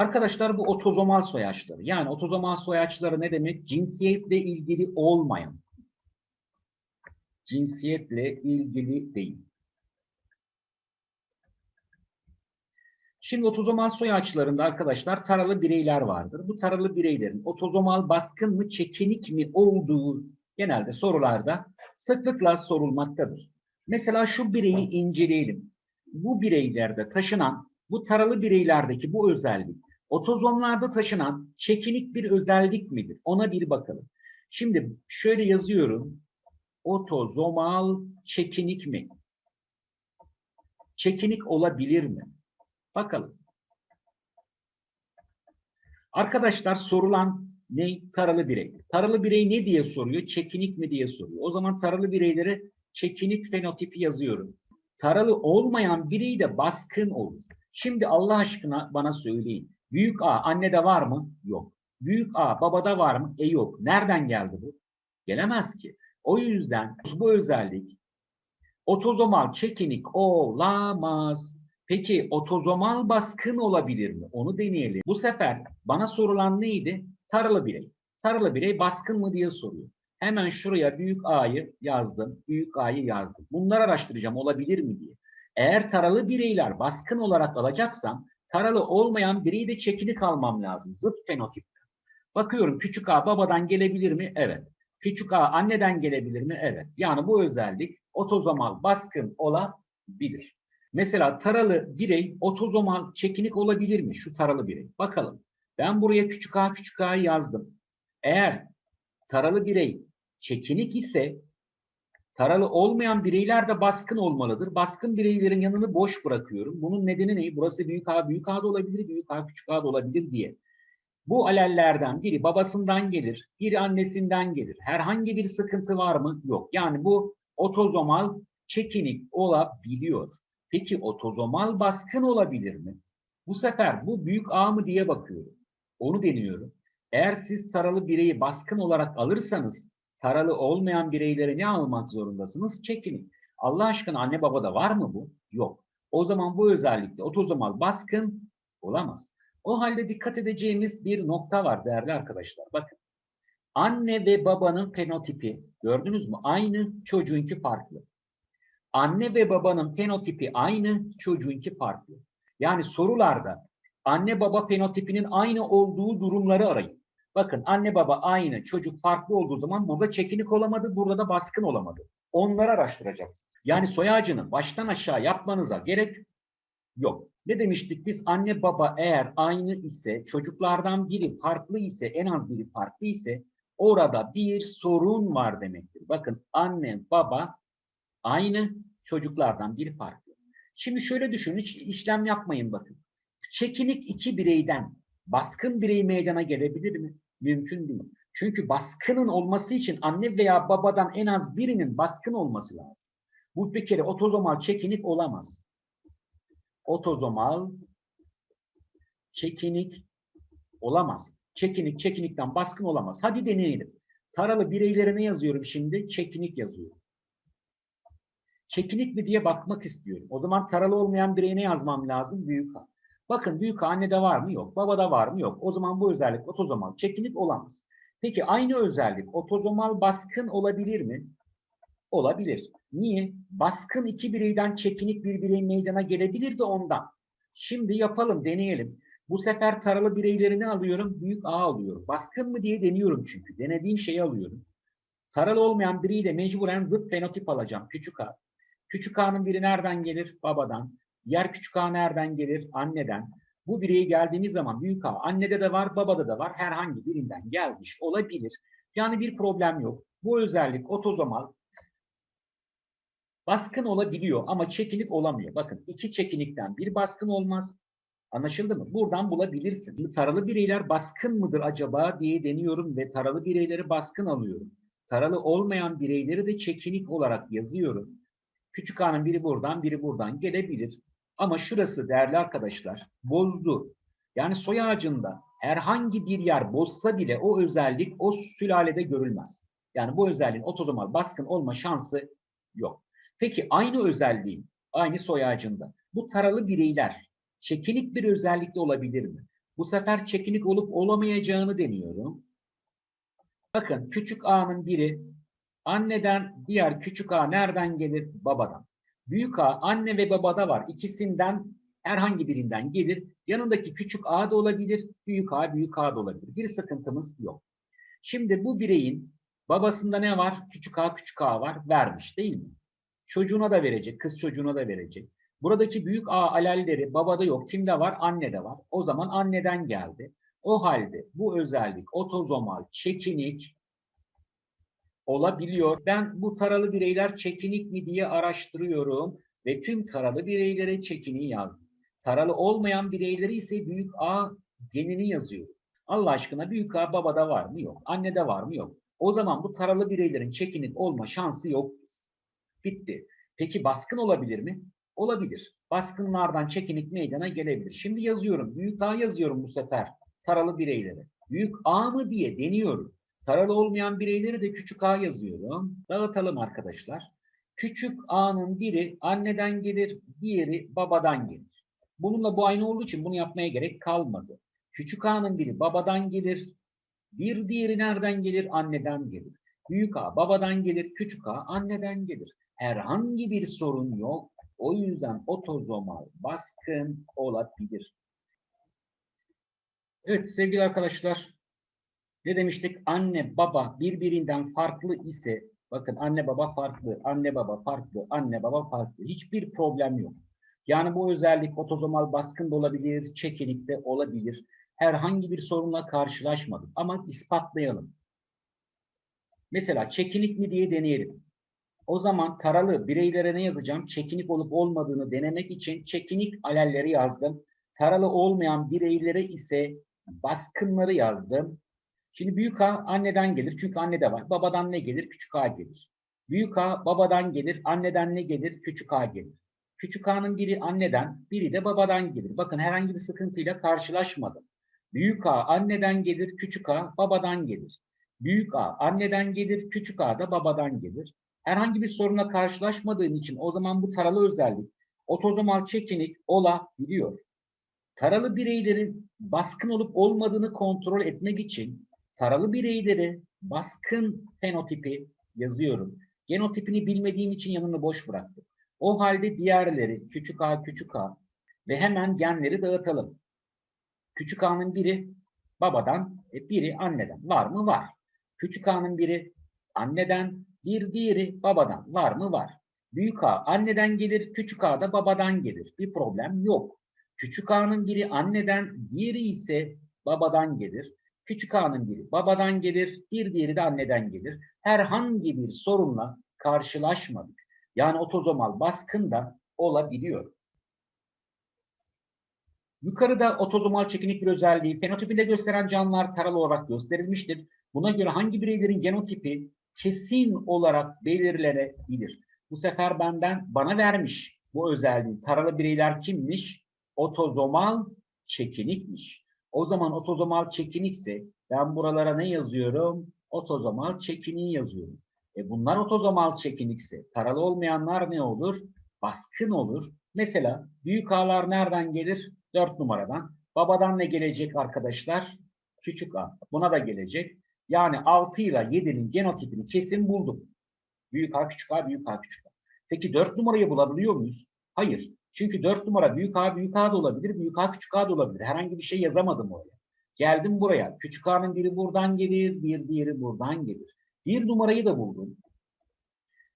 Arkadaşlar bu otozomal soyaçları. Yani otozomal soyaçları ne demek? Cinsiyetle ilgili olmayan. Cinsiyetle ilgili değil. Şimdi otozomal soy ağaçlarında arkadaşlar taralı bireyler vardır. Bu taralı bireylerin otozomal baskın mı çekinik mi olduğu genelde sorularda sıklıkla sorulmaktadır. Mesela şu bireyi inceleyelim. Bu bireylerde taşınan bu taralı bireylerdeki bu özellik otozomlarda taşınan çekinik bir özellik midir? Ona bir bakalım. Şimdi şöyle yazıyorum. Otozomal çekinik mi? Çekinik olabilir mi? Bakalım. Arkadaşlar sorulan ne? Taralı birey. Taralı birey ne diye soruyor? Çekinik mi diye soruyor. O zaman taralı bireyleri çekinik fenotipi yazıyorum. Taralı olmayan birey de baskın olur. Şimdi Allah aşkına bana söyleyin. Büyük A annede var mı? Yok. Büyük A babada var mı? E yok. Nereden geldi bu? Gelemez ki. O yüzden bu özellik otozomal çekinik olamaz. Peki otozomal baskın olabilir mi? Onu deneyelim. Bu sefer bana sorulan neydi? Taralı birey. Taralı birey baskın mı diye soruyor. Hemen şuraya büyük A'yı yazdım. Büyük A'yı yazdım. Bunları araştıracağım olabilir mi diye. Eğer taralı bireyler baskın olarak alacaksam taralı olmayan bireyi de çekinik almam lazım. Zıt fenotipte. Bakıyorum küçük A babadan gelebilir mi? Evet. Küçük A anneden gelebilir mi? Evet. Yani bu özellik otozomal baskın olabilir. Mesela taralı birey otozomal çekinik olabilir mi? Şu taralı birey. Bakalım. Ben buraya küçük a küçük a'yı yazdım. Eğer taralı birey çekinik ise taralı olmayan bireyler de baskın olmalıdır. Baskın bireylerin yanını boş bırakıyorum. Bunun nedeni ne? Burası büyük a büyük a da olabilir, büyük a küçük a da olabilir diye. Bu alellerden biri babasından gelir, biri annesinden gelir. Herhangi bir sıkıntı var mı? Yok. Yani bu otozomal çekinik olabiliyor. Peki otozomal baskın olabilir mi? Bu sefer bu büyük A mı diye bakıyorum. Onu deniyorum. Eğer siz taralı bireyi baskın olarak alırsanız taralı olmayan bireyleri ne almak zorundasınız? Çekinin. Allah aşkına anne babada var mı bu? Yok. O zaman bu özellikle otozomal baskın olamaz. O halde dikkat edeceğimiz bir nokta var değerli arkadaşlar. Bakın. Anne ve babanın fenotipi gördünüz mü? Aynı çocuğunki farklı. Anne ve babanın fenotipi aynı, çocuğunki farklı. Yani sorularda anne baba fenotipinin aynı olduğu durumları arayın. Bakın anne baba aynı, çocuk farklı olduğu zaman burada çekinik olamadı, burada da baskın olamadı. Onları araştıracaksınız. Yani soy ağacını baştan aşağı yapmanıza gerek yok. Ne demiştik biz? Anne baba eğer aynı ise, çocuklardan biri farklı ise, en az biri farklı ise orada bir sorun var demektir. Bakın anne baba aynı çocuklardan biri farklı. Şimdi şöyle düşünün, hiç işlem yapmayın bakın. Çekinik iki bireyden baskın birey meydana gelebilir mi? Mümkün değil. Çünkü baskının olması için anne veya babadan en az birinin baskın olması lazım. Bu bir kere otozomal çekinik olamaz. Otozomal çekinik olamaz. Çekinik çekinikten baskın olamaz. Hadi deneyelim. Taralı bireylerine yazıyorum şimdi. Çekinik yazıyorum. Çekinik mi diye bakmak istiyorum. O zaman taralı olmayan bireyine yazmam lazım. Büyük A. Bakın büyük annede var mı? Yok. Babada var mı? Yok. O zaman bu özellik otozomal çekinik olamaz. Peki aynı özellik otozomal baskın olabilir mi? Olabilir. Niye? Baskın iki bireyden çekinik bir birey meydana gelebilir de ondan. Şimdi yapalım, deneyelim. Bu sefer taralı bireylerini alıyorum, büyük A alıyorum. Baskın mı diye deniyorum çünkü. Denediğim şeyi alıyorum. Taralı olmayan bireyi de mecburen zıt fenotip alacağım. Küçük A. Küçük A'nın biri nereden gelir? Babadan. Diğer küçük A nereden gelir? Anneden. Bu bireye geldiğimiz zaman büyük A annede de var, babada da var. Herhangi birinden gelmiş olabilir. Yani bir problem yok. Bu özellik otozomal baskın olabiliyor ama çekinik olamıyor. Bakın iki çekinikten bir baskın olmaz. Anlaşıldı mı? Buradan bulabilirsin. Taralı bireyler baskın mıdır acaba diye deniyorum ve taralı bireyleri baskın alıyorum. Taralı olmayan bireyleri de çekinik olarak yazıyorum. Küçük A'nın biri buradan, biri buradan gelebilir. Ama şurası değerli arkadaşlar bozdu. Yani soy ağacında herhangi bir yer bozsa bile o özellik o sülalede görülmez. Yani bu özelliğin otozomal baskın olma şansı yok. Peki aynı özelliğin aynı soy ağacında bu taralı bireyler çekinik bir özellikle olabilir mi? Bu sefer çekinik olup olamayacağını deniyorum. Bakın küçük a'nın biri anneden diğer küçük a nereden gelir? Babadan. Büyük a anne ve babada var. İkisinden herhangi birinden gelir. Yanındaki küçük a da olabilir, büyük a büyük a da olabilir. Bir sıkıntımız yok. Şimdi bu bireyin babasında ne var? Küçük a küçük a var. Vermiş değil mi? Çocuğuna da verecek, kız çocuğuna da verecek. Buradaki büyük A alelleri babada yok. Kimde var? Annede var. O zaman anneden geldi. O halde bu özellik otozomal çekinik olabiliyor. Ben bu taralı bireyler çekinik mi diye araştırıyorum ve tüm taralı bireylere çekiniği yazdım. Taralı olmayan bireyleri ise büyük A genini yazıyorum. Allah aşkına büyük A babada var mı? Yok. Annede var mı? Yok. O zaman bu taralı bireylerin çekinik olma şansı yoktur. Bitti. Peki baskın olabilir mi? Olabilir. Baskınlardan çekinik meydana gelebilir. Şimdi yazıyorum. Büyük A yazıyorum bu sefer. Taralı bireylere. Büyük A mı diye deniyorum. Taralı olmayan bireyleri de küçük A yazıyorum. Dağıtalım arkadaşlar. Küçük A'nın biri anneden gelir, diğeri babadan gelir. Bununla bu aynı olduğu için bunu yapmaya gerek kalmadı. Küçük A'nın biri babadan gelir, bir diğeri nereden gelir? Anneden gelir. Büyük A babadan gelir, küçük A anneden gelir. Herhangi bir sorun yok. O yüzden otozomal baskın olabilir. Evet sevgili arkadaşlar. Ne demiştik? Anne baba birbirinden farklı ise bakın anne baba farklı, anne baba farklı, anne baba farklı. Hiçbir problem yok. Yani bu özellik otozomal baskın da olabilir, çekinik de olabilir. Herhangi bir sorunla karşılaşmadık ama ispatlayalım. Mesela çekinik mi diye deneyelim. O zaman taralı bireylere ne yazacağım? Çekinik olup olmadığını denemek için çekinik alelleri yazdım. Taralı olmayan bireylere ise baskınları yazdım. Şimdi büyük A anneden gelir çünkü annede var. Babadan ne gelir? Küçük A gelir. Büyük A babadan gelir. Anneden ne gelir? Küçük A gelir. Küçük A'nın biri anneden, biri de babadan gelir. Bakın herhangi bir sıkıntıyla karşılaşmadım. Büyük A anneden gelir, küçük A babadan gelir. Büyük A anneden gelir, küçük A da babadan gelir. Herhangi bir sorunla karşılaşmadığım için o zaman bu taralı özellik otozomal çekinik olabiliyor. Taralı bireylerin baskın olup olmadığını kontrol etmek için taralı bireyleri baskın fenotipi yazıyorum. Genotipini bilmediğim için yanını boş bıraktım. O halde diğerleri küçük a küçük a ve hemen genleri dağıtalım. Küçük a'nın biri babadan, e, biri anneden. Var mı? Var. Küçük a'nın biri anneden, bir diğeri babadan. Var mı? Var. Büyük A anneden gelir, küçük A da babadan gelir. Bir problem yok. Küçük A'nın biri anneden, diğeri ise babadan gelir. Küçük A'nın biri babadan gelir, bir diğeri de anneden gelir. Herhangi bir sorunla karşılaşmadık. Yani otozomal baskın da olabiliyor. Yukarıda otozomal çekinik bir özelliği fenotipinde gösteren canlılar taralı olarak gösterilmiştir. Buna göre hangi bireylerin genotipi kesin olarak belirlenebilir. Bu sefer benden bana vermiş bu özelliği. Taralı bireyler kimmiş? Otozomal çekinikmiş. O zaman otozomal çekinikse ben buralara ne yazıyorum? Otozomal çekiniği yazıyorum. E bunlar otozomal çekinikse taralı olmayanlar ne olur? Baskın olur. Mesela büyük A'lar nereden gelir? 4 numaradan. Babadan ne gelecek arkadaşlar? Küçük A. Buna da gelecek. Yani 6 ile 7'nin genotipini kesin buldum. Büyük A, küçük A, büyük A, küçük A. Peki 4 numarayı bulabiliyor muyuz? Hayır. Çünkü 4 numara büyük A, büyük A da olabilir, büyük A, küçük A da olabilir. Herhangi bir şey yazamadım oraya. Geldim buraya. Küçük A'nın biri buradan gelir, bir diğeri buradan gelir. Bir numarayı da buldum.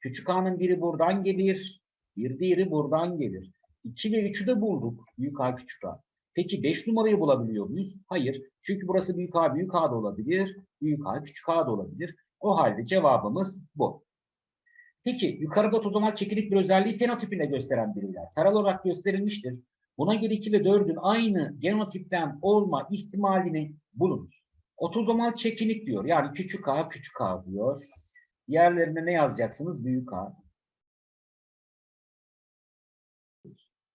Küçük A'nın biri buradan gelir, bir diğeri buradan gelir. 2 ve 3'ü de bulduk. Büyük A, küçük A. Peki 5 numarayı bulabiliyor muyuz? Hayır. Çünkü burası büyük A, büyük A da olabilir. Büyük A, küçük A da olabilir. O halde cevabımız bu. Peki yukarıda otozomal çekinik bir özelliği fenotipinde gösteren bireyler. Taralı olarak gösterilmiştir. Buna göre 2 ve 4'ün aynı genotipten olma ihtimalini bulunuz. Otozomal çekinik diyor. Yani küçük a küçük a diyor. Diğerlerine ne yazacaksınız? Büyük a.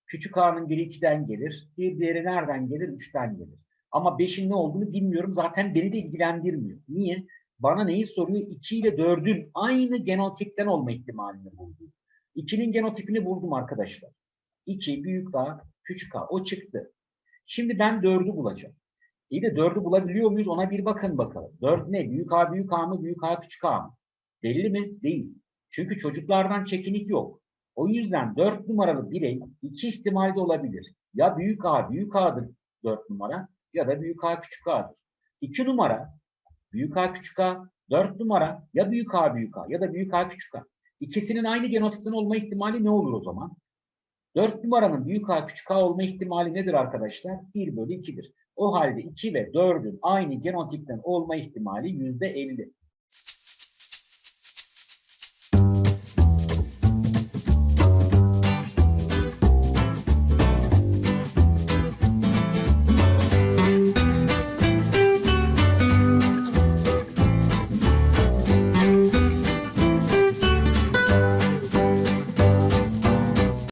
Küçük a'nın biri 2'den gelir. Bir diğeri nereden gelir? 3'ten gelir. Ama 5'in ne olduğunu bilmiyorum. Zaten beni de ilgilendirmiyor. Niye? Bana neyi soruyor? 2 ile 4'ün aynı genotipten olma ihtimalini buldum. 2'nin genotipini buldum arkadaşlar. 2 büyük A, küçük A. O çıktı. Şimdi ben 4'ü bulacağım. İyi de 4'ü bulabiliyor muyuz? Ona bir bakın bakalım. 4 ne? Büyük A büyük A mı? Büyük A küçük A mı? Belli mi? Değil. Çünkü çocuklardan çekinik yok. O yüzden 4 numaralı birey iki ihtimalde olabilir. Ya büyük A büyük A'dır 4 numara ya da büyük A küçük A'dır. 2 numara büyük A küçük A, 4 numara ya büyük A büyük A ya da büyük A küçük A. İkisinin aynı genotipten olma ihtimali ne olur o zaman? 4 numaranın büyük A küçük A olma ihtimali nedir arkadaşlar? 1 bölü 2'dir. O halde 2 ve 4'ün aynı genotipten olma ihtimali %50.